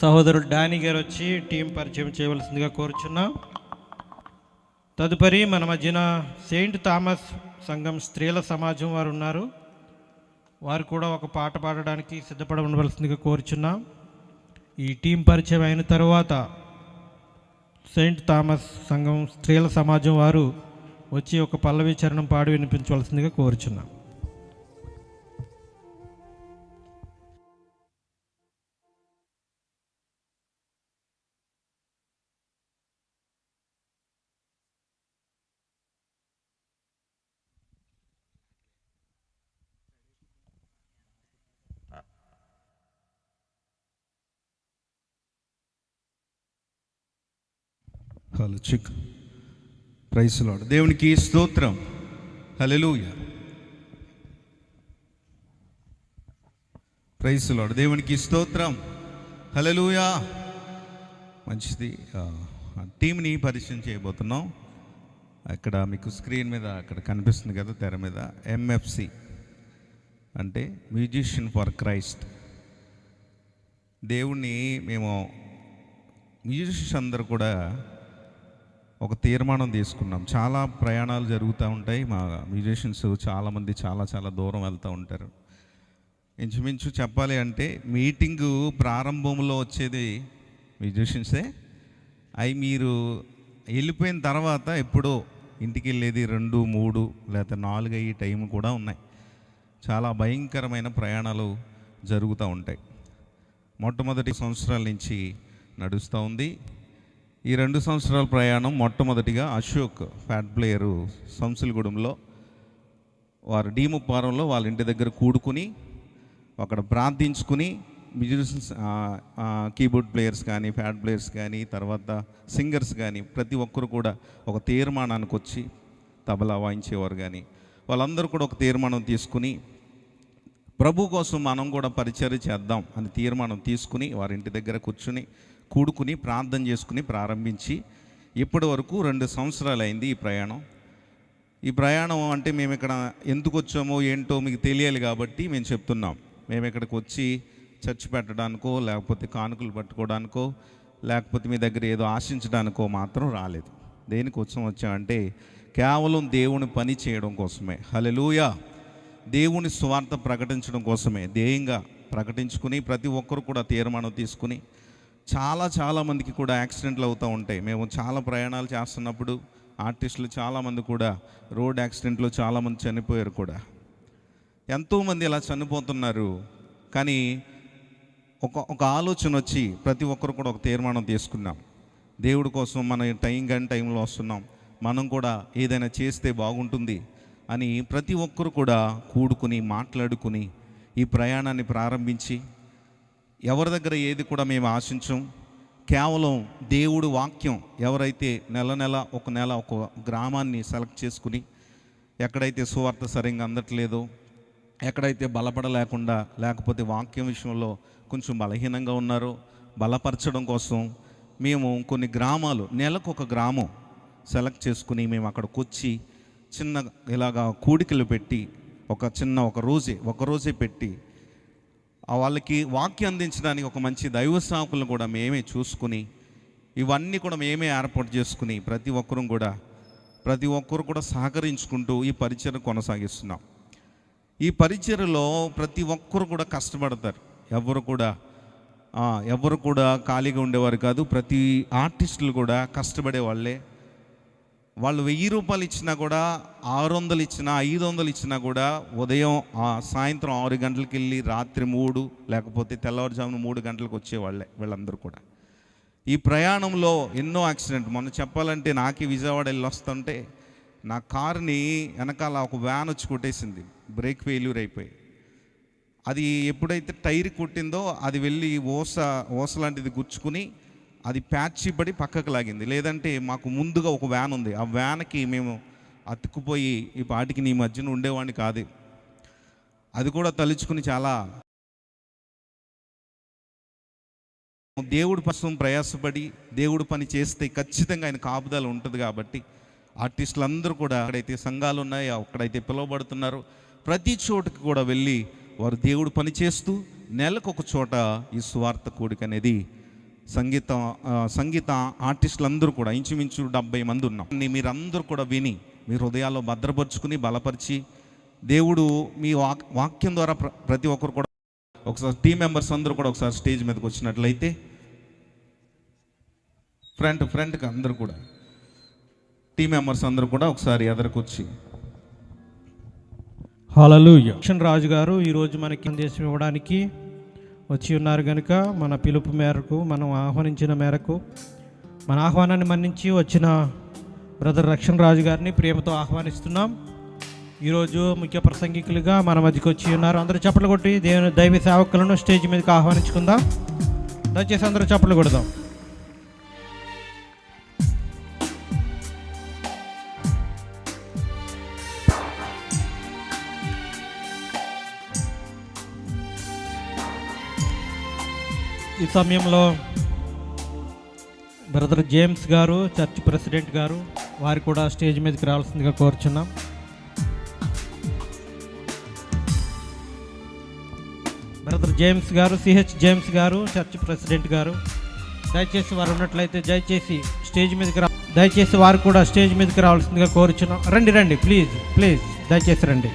సహోదరుడు డానీ గారు వచ్చి టీం పరిచయం చేయవలసిందిగా కోరుచున్నాం. తదుపరి మన మధ్యన సెయింట్ థామస్ సంఘం స్త్రీల సమాజం వారు ఉన్నారు. వారు కూడా ఒక పాట పాడడానికి సిద్ధపడ ఉండవలసిందిగా కోరుచున్నాం. ఈ టీం పరిచయం అయిన తర్వాత సెయింట్ థామస్ సంఘం స్త్రీల సమాజం వారు వచ్చి ఒక పల్లవి చరణం పాడి వినిపించవలసిందిగా కోరుచున్నాం. హలో చిక్. ప్రైస్ లాడ్ దేవునికి స్తోత్రం. హల్లెలూయ ప్రైస్ లాడ్ దేవునికి స్తోత్రం. హల్లెలూయ మంచిది. టీంని పరిచయం చేయబోతున్నాం. అక్కడ మీకు స్క్రీన్ మీద అక్కడ కనిపిస్తుంది కదా తెర మీద. ఎంఎఫ్సి అంటే మ్యూజిషియన్ ఫర్ క్రైస్ట్. దేవుణ్ణి మేము మ్యూజిషియన్స్ అందరూ కూడా ఒక తీర్మానం తీసుకున్నాం. చాలా ప్రయాణాలు జరుగుతూ ఉంటాయి. మా మ్యూజిషియన్స్ చాలామంది చాలా చాలా దూరం వెళ్తూ ఉంటారు. ఇంచుమించు చెప్పాలి అంటే మీటింగు ప్రారంభంలో వచ్చేది మ్యూజిషియన్సే అవి మీరు వెళ్ళిపోయిన తర్వాత ఎప్పుడో ఇంటికి వెళ్ళేది రెండు మూడు లేదా నాలుగు అయ్యి టైం కూడా ఉన్నాయి. చాలా భయంకరమైన ప్రయాణాలు జరుగుతూ ఉంటాయి. మొట్టమొదటి సంవత్సరాల నుంచి నడుస్తూ ఉంది. ఈ రెండు సంవత్సరాల ప్రయాణం మొట్టమొదటిగా అశోక్ ఫ్యాట్ ప్లేయరు సంసులగూడెంలో వారు డీముప్పారంలో వాళ్ళ ఇంటి దగ్గర కూడుకుని అక్కడ ప్రార్థించుకుని మ్యూజిషియన్స్ కీబోర్డ్ ప్లేయర్స్ కానీ ఫ్యాట్ ప్లేయర్స్ కానీ తర్వాత సింగర్స్ కానీ ప్రతి ఒక్కరు కూడా ఒక తీర్మానానికి వచ్చి తబలా వాయించేవారు కానీ వాళ్ళందరూ కూడా ఒక తీర్మానం తీసుకుని ప్రభు కోసం మనం కూడా పరిచయం చేద్దాం అని తీర్మానం తీసుకుని వారి ఇంటి దగ్గర కూర్చుని కూడుకుని ప్రార్థన చేసుకుని ప్రారంభించి ఇప్పటి వరకు రెండు సంవత్సరాలు అయింది ఈ ప్రయాణం. ఈ ప్రయాణం అంటే మేము ఇక్కడ ఎందుకు వచ్చామో ఏంటో మీకు తెలియాలి కాబట్టి మేము చెప్తున్నాం. మేము ఇక్కడికి వచ్చి చర్చి పెట్టడానికో లేకపోతే కానుకలు పట్టుకోవడానికో లేకపోతే మీ దగ్గర ఏదో ఆశించడానికో మాత్రం రాలేదు. దేనికి వచ్చాం వచ్చామంటే కేవలం దేవుని పని చేయడం కోసమే. హలెలూయా దేవుని స్వార్థ ప్రకటించడం కోసమే. ధ్యేయంగా ప్రకటించుకుని ప్రతి ఒక్కరు కూడా తీర్మానం తీసుకుని చాలా చాలామందికి కూడా యాక్సిడెంట్లు అవుతూ ఉంటాయి. మేము చాలా ప్రయాణాలు చేస్తున్నప్పుడు ఆర్టిస్టులు చాలామంది కూడా రోడ్ యాక్సిడెంట్లో చాలామంది చనిపోయారు కూడా. ఎంతోమంది ఇలా చనిపోతున్నారు. కానీ ఒక ఒక ఆలోచన వచ్చి ప్రతి ఒక్కరు కూడా ఒక తీర్మానం తీసుకున్నాం. దేవుడి కోసం మన టైం కానీ టైంలో వస్తున్నాం. మనం కూడా ఏదైనా చేస్తే బాగుంటుంది అని ప్రతి ఒక్కరు కూడా కూడుకుని మాట్లాడుకుని ఈ ప్రయాణాన్ని ప్రారంభించి ఎవరి దగ్గర ఏది కూడా మేము ఆశించం. కేవలం దేవుడు వాక్యం ఎవరైతే నెల నెల ఒక నెల ఒక గ్రామాన్ని సెలెక్ట్ చేసుకుని ఎక్కడైతే సువార్త సరిగ్గా అందట్లేదో ఎక్కడైతే బలపడలేకుండా లేకపోతే వాక్యం విషయంలో కొంచెం బలహీనంగా ఉన్నారో బలపరచడం కోసం మేము కొన్ని గ్రామాలు నెలకు ఒక గ్రామం సెలెక్ట్ చేసుకుని మేము అక్కడికి వచ్చి చిన్న ఇలాగా కూడికలు పెట్టి ఒక చిన్న ఒక రోజే ఒక రోజే పెట్టి వాళ్ళకి వాక్యం అందించడానికి ఒక మంచి దైవ సాకులను కూడా మేమే చూసుకుని ఇవన్నీ కూడా మేమే ఏర్పాటు చేసుకుని ప్రతి ఒక్కరూ కూడా ప్రతి ఒక్కరు కూడా సహకరించుకుంటూ ఈ పరిచయం కొనసాగిస్తున్నాం. ఈ పరిచయలో ప్రతి ఒక్కరు కూడా కష్టపడతారు. ఎవరు కూడా ఎవరు కూడా ఖాళీగా ఉండేవారు కాదు. ప్రతి ఆర్టిస్టులు కూడా కష్టపడే వాళ్ళే. వాళ్ళు వెయ్యి రూపాయలు ఇచ్చినా కూడా ఆరు వందలు ఇచ్చినా ఐదు వందలు ఇచ్చినా కూడా ఉదయం సాయంత్రం ఆరు గంటలకు వెళ్ళి రాత్రి మూడు లేకపోతే తెల్లవారుజామున మూడు గంటలకు వచ్చేవాళ్ళే వీళ్ళందరూ కూడా. ఈ ప్రయాణంలో ఎన్నో యాక్సిడెంట్. మొన్న చెప్పాలంటే నాకే విజయవాడ వెళ్ళి వస్తుంటే నా కార్ని వెనకాల ఒక వ్యాన్ వచ్చి కొట్టేసింది. బ్రేక్ ఫెయిల్యూర్ అయిపోయి. అది ఎప్పుడైతే టైర్ కొట్టిందో అది వెళ్ళి ఓస ఓస లాంటిది గుచ్చుకుని అది ప్యాచ్ పడి పక్కకు లాగింది. లేదంటే మాకు ముందుగా ఒక వ్యాన్ ఉంది. ఆ వ్యాన్కి మేము అతుక్కుపోయి ఈ పాటికి నీ మధ్యన ఉండేవాడిని కాదు. అది కూడా తలుచుకుని చాలా దేవుడి కోసం ప్రయాసపడి దేవుడు పని చేస్తే ఖచ్చితంగా ఆయన కాపుదల ఉంటుంది కాబట్టి ఆర్టిస్టులు అందరూ కూడా అక్కడైతే సంఘాలు ఉన్నాయి అక్కడైతే పిలువబడుతున్నారు. ప్రతి చోటుకి కూడా వెళ్ళి వారు దేవుడు పని చేస్తూ నెలకు ఒక చోట ఈ స్వార్థ కూడిక అనేది సంగీత సంగీత ఆర్టిస్టులు అందరూ కూడా ఇంచుమించు డెబ్బై మంది ఉన్నాం. మీరందరూ కూడా విని మీ హృదయాల్లో భద్రపరుచుకుని బలపరిచి దేవుడు మీ వాక్ వాక్యం ద్వారా ప్రతి ఒక్కరు కూడా ఒకసారి టీం మెంబర్స్ అందరూ కూడా ఒకసారి స్టేజ్ మీదకి వచ్చినట్లయితే ఫ్రంట్ ఫ్రంట్కి అందరూ కూడా టీం మెంబర్స్ అందరూ కూడా ఒకసారి ఎదరకొచ్చి. హలలుయ కిషన్ రాజు గారు ఈరోజు మనకి సందేశం ఇవ్వడానికి వచ్చి ఉన్నారు కనుక మన పిలుపు మేరకు మనం ఆహ్వానించిన మేరకు మన ఆహ్వానాన్ని మన్నించి వచ్చిన బ్రదర్ రక్షణ రాజు గారిని ప్రేమతో ఆహ్వానిస్తున్నాం. ఈరోజు ముఖ్య ప్రసంగికులుగా మన మధ్యకి వచ్చి ఉన్నారు. అందరూ చప్పట్లు కొట్టి దేవుని దైవ సేవకులను స్టేజ్ మీదకి ఆహ్వానించుకుందాం. దయచేసి అందరూ చప్పట్లు కొడదాం. ఈ సమయంలో బ్రదర్ జేమ్స్ గారు చర్చ్ ప్రెసిడెంట్ గారు వారు కూడా స్టేజ్ మీదకి రావాల్సిందిగా కోరుచున్నాం. బ్రదర్ జేమ్స్ గారు సిహెచ్ జేమ్స్ గారు చర్చ్ ప్రెసిడెంట్ గారు దయచేసి వారు ఉన్నట్లయితే దయచేసి స్టేజ్ మీదకి రా దయచేసి వారు కూడా స్టేజ్ మీదకి రావాల్సిందిగా కోరుచున్నాం. రండి రండి ప్లీజ్ ప్లీజ్ దయచేసి రండి.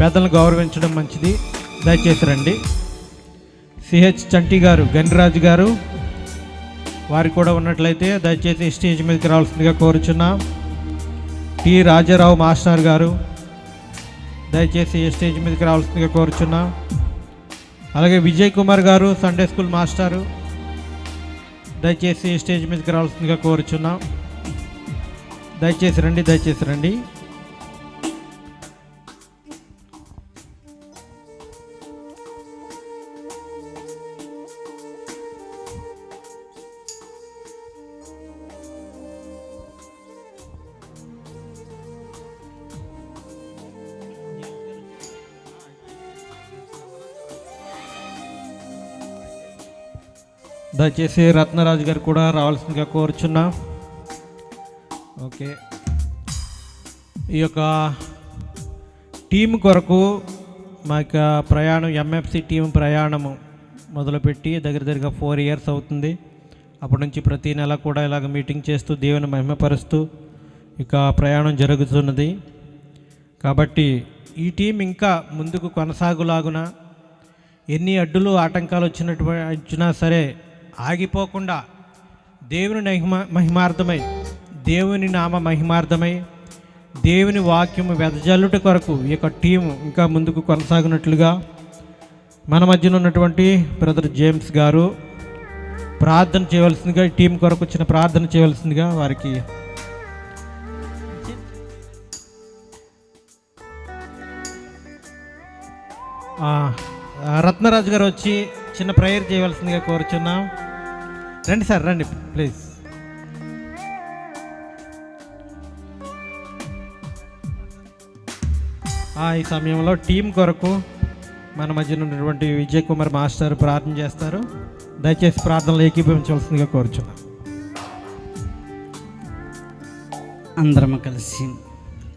పెద్దలను గౌరవించడం మంచిది. దయచేసి రండి. సిహెచ్ చంటి గారు గణిరాజు గారు వారు కూడా ఉన్నట్లయితే దయచేసి స్టేజ్ మీదకి రావాల్సిందిగా కోరుచున్నాం. టి రాజారావు మాస్టర్ గారు దయచేసి స్టేజ్ మీదకి రావాల్సిందిగా కోరుచున్నాం. అలాగే విజయ్ కుమార్ గారు సండే స్కూల్ మాస్టారు దయచేసి స్టేజ్ మీదకి రావాల్సిందిగా కోరుచున్నాం. దయచేసి రండి దయచేసి రండి. దయచేసి రత్నరాజు గారు కూడా రావాల్సిందిగా కోరుచున్నా. ఓకే. ఈ యొక్క టీం కొరకు మా యొక్క ప్రయాణం ఎంఎఫ్సి టీం ప్రయాణము మొదలుపెట్టి దగ్గర దగ్గరగా ఫోర్ ఇయర్స్ అవుతుంది. అప్పటి నుంచి ప్రతి నెల కూడా ఇలాగ మీటింగ్ చేస్తూ దేవుని మహిమపరుస్తూ ఇక ప్రయాణం జరుగుతున్నది. కాబట్టి ఈ టీం ఇంకా ముందుకు కొనసాగులాగున ఎన్ని అడ్డులు ఆటంకాలు వచ్చినటువంటి వచ్చినా సరే ఆగిపోకుండా దేవుని మహిమ మహిమార్థమై దేవుని నామ మహిమార్థమై దేవుని వాక్యము వెదజల్లుట కొరకు ఈ యొక్క టీము ఇంకా ముందుకు కొనసాగినట్లుగా మన మధ్యన ఉన్నటువంటి బ్రదర్ జేమ్స్ గారు ప్రార్థన చేయవలసిందిగా ఈ టీం కొరకు వచ్చిన ప్రార్థన చేయవలసిందిగా వారికి రత్నరాజు గారు వచ్చి చిన్న ప్రేయర్ చేయవలసిందిగా కోరుచున్నాం. రండి సార్ రండి ప్లీజ్. ఆ, ఈ సమయంలో టీం కొరకు మన మధ్యన ఉన్నటువంటి విజయ్ కుమార్ మాస్టర్ ప్రార్థన చేస్తారు. దయచేసి ప్రార్థనలు ఏకీభవించవలసిందిగా కోరుచున్నాం. అందరం కలిసి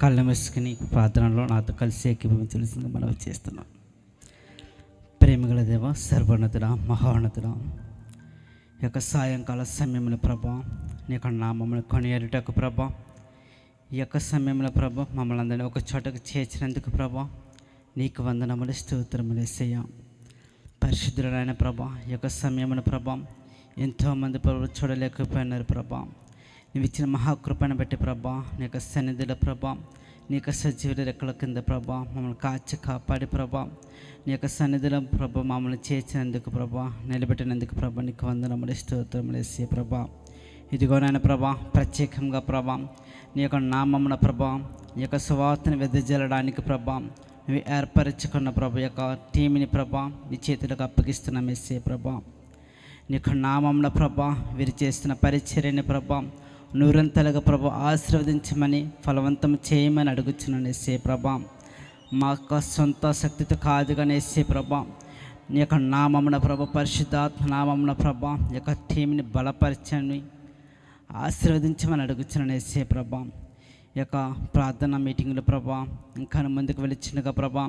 కళ్ళ మెసుకుని ప్రార్థనలో నాతో కలిసి ఏకీభవించవలసిందిగా మనం చేస్తున్నాం. ప్రేమగల దేవ సర్వోన్నతుడ మహోన్నతుడ యొక్క సాయంకాల సమయంలో ప్రభా. నీ యొక్క మమ్మల్ని కొనియారుటకు ప్రభా. ఈ యొక్క సమయంలో ప్రభా మమ్మల్ని అందరినీ ఒక చోటకు చేర్చినందుకు ప్రభా. నీకు వందనములు స్తోత్రములు వేసేయ. పరిశుద్ధులైన ప్రభా ఈ యొక్క సమయమున ప్రభా ఎంతోమంది ప్రభు చూడలేకపోయినారు ప్రభా. నువ్వు ఇచ్చిన మహాకృపను బట్టి ప్రభా నీ యొక్క సన్నిధిలో ప్రభా నీ యొక్క సజీవుల రెక్కల కింద ప్రభా మమ్మల్ని కాచి కాపాడి ప్రభా. నీ యొక్క సన్నిధిలో ప్రభా మమ్మల్ని చేర్చినందుకు ప్రభా నిలబెట్టినందుకు ప్రభా నీకు వందనములు స్తోత్రములు వేసే ప్రభా. ఇదిగో నాయన ప్రభా ప్రత్యేకంగా ప్రభా నీ యొక్క నామమున ప్రభా నీ యొక్క సువార్తను వెదజల్లడానికి ప్రభా నువ్వు ఏర్పరచుకున్న ప్రభు యొక్క టీంని ప్రభా నీ చేతులకు అప్పగిస్తున్నాం ఎస్సే ప్రభా. నీ యొక్క నామంలో ప్రభా వీరు చేస్తున్న పరిచర్యని ప్రభా నూరంతలుగా ప్రభు ఆశీర్వదించమని ఫలవంతం చేయమని అడుగుచున్నాను ఎస్సే ప్రభా. మా యొక్క సొంత శక్తితో కాదు కానీ ఎస్సే ప్రభా. నీ యొక్క నామమున ప్రభ పరిశుద్ధాత్మ నామమున ప్రభ ఈ యొక్క టీంని బలపరచని ఆశీర్వదించమని అడుగుచున్నాను ఎస్సే ప్రభా. ఈ యొక్క ప్రార్థన మీటింగ్లో ప్రభా ఇంకా ముందుకు వెళ్ళిచ్చినగా ప్రభా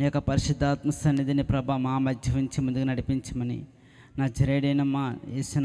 నీ యొక్క పరిశుద్ధాత్మ సన్నిధిని ప్రభా మా మధ్య ఉంచి ముందుకు నడిపించమని. నా జరేడైన మా ఏసిన